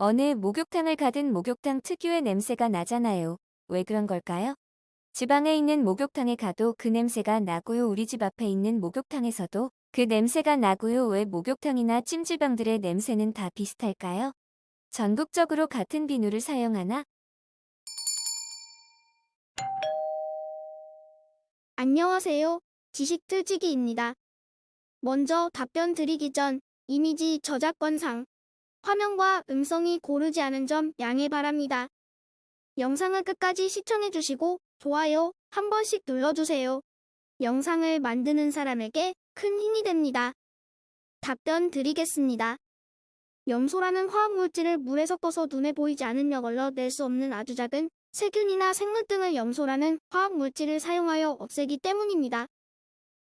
어느 목욕탕을 가든 목욕탕 특유의 냄새가 나잖아요. 왜 그런 걸까요? 지방에 있는 목욕탕에 가도 그 냄새가 나고요. 우리 집 앞에 있는 목욕탕에서도 그 냄새가 나고요. 왜 목욕탕이나 찜질방들의 냄새는 다 비슷할까요? 전국적으로 같은 비누를 사용하나? 안녕하세요. 지식틀치기입니다. 먼저 답변 드리기 전 이미지 저작권상 화면과 음성이 고르지 않은 점 양해 바랍니다. 영상을 끝까지 시청해주시고 좋아요 한 번씩 눌러주세요. 영상을 만드는 사람에게 큰 힘이 됩니다. 답변 드리겠습니다. 염소라는 화학물질을 물에 섞어서 눈에 보이지 않은 역을로 낼수 없는 아주 작은 세균이나 생물 등을 염소라는 화학물질을 사용하여 없애기 때문입니다.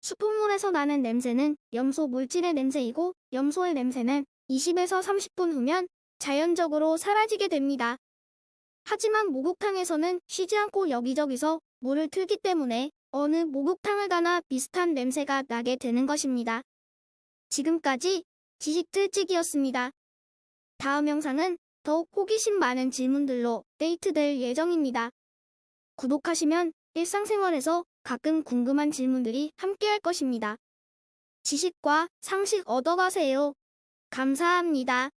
수돗물에서 나는 냄새는 염소 물질의 냄새이고 염소의 냄새는 20에서 30분 후면 자연적으로 사라지게 됩니다. 하지만 목욕탕에서는 쉬지 않고 여기저기서 물을 틀기 때문에 어느 목욕탕을 가나 비슷한 냄새가 나게 되는 것입니다. 지금까지 지식틀찍이었습니다. 다음 영상은 더욱 호기심 많은 질문들로 데이트될 예정입니다. 구독하시면 일상생활에서 가끔 궁금한 질문들이 함께할 것입니다. 지식과 상식 얻어가세요. 감사합니다.